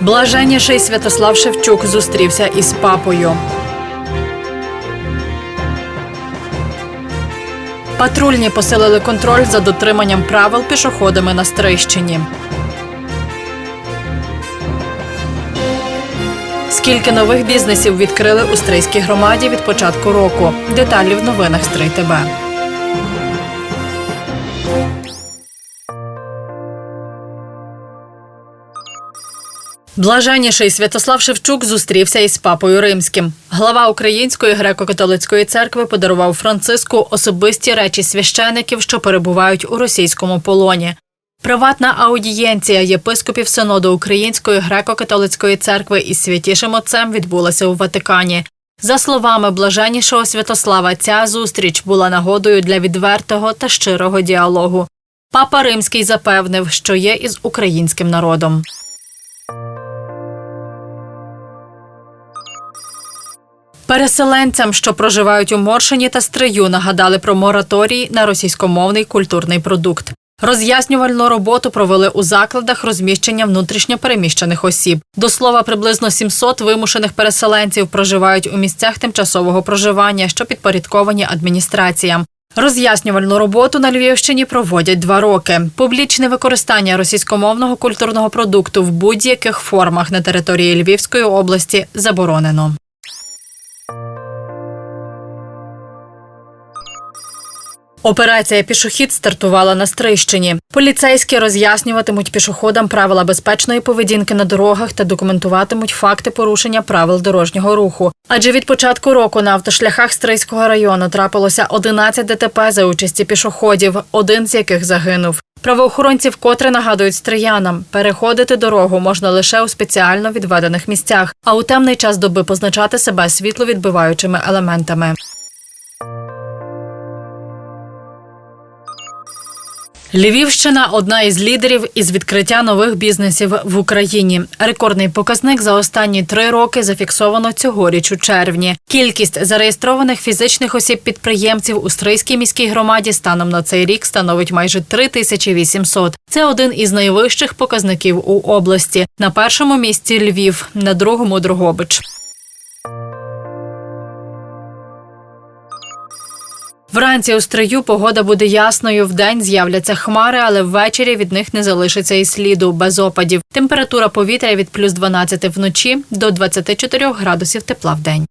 Блаженніший Святослав Шевчук зустрівся із папою. Патрульні посилили контроль за дотриманням правил пішоходами на Стрийщині. Скільки нових бізнесів відкрили у Стрийській громаді від початку року? Деталі в новинах Стрий ТБ. Блаженніший Святослав Шевчук зустрівся із папою римським. Глава Української греко-католицької церкви подарував Франциску особисті речі священиків, що перебувають у російському полоні. Приватна аудієнція єпископів синоду Української греко-католицької церкви із святішим отцем відбулася у Ватикані. За словами блаженнішого Святослава, ця зустріч була нагодою для відвертого та щирого діалогу. Папа Римський запевнив, що є із українським народом. Переселенцям, що проживають у Моршині та Стрию, нагадали про мораторій на російськомовний культурний продукт. Роз'яснювальну роботу провели у закладах розміщення внутрішньо переміщених осіб. До слова, приблизно 700 вимушених переселенців проживають у місцях тимчасового проживання, що підпорядковані адміністраціям. Роз'яснювальну роботу на Львівщині проводять два роки. Публічне використання російськомовного культурного продукту в будь-яких формах на території Львівської області заборонено. Операція Пішохід стартувала на Стрийщині. Поліцейські роз'яснюватимуть пішоходам правила безпечної поведінки на дорогах та документуватимуть факти порушення правил дорожнього руху. Адже від початку року на автошляхах Стрийського району трапилося 11 ДТП за участі пішоходів, один з яких загинув. Правоохоронці вкотре нагадують стріянам, переходити дорогу можна лише у спеціально відведених місцях, а у темний час доби позначати себе світловідбиваючими елементами. Львівщина одна із лідерів із відкриття нових бізнесів в Україні. Рекордний показник за останні три роки зафіксовано цьогоріч у червні. Кількість зареєстрованих фізичних осіб-підприємців у Стрийській міській громаді станом на цей рік становить майже 3800. Це один із найвищих показників у області. На першому місці Львів, на другому Дрогобич. Вранці у стрию погода буде ясною. Вдень з'являться хмари, але ввечері від них не залишиться і сліду без опадів. Температура повітря від плюс 12 вночі до 24 градусів тепла в день.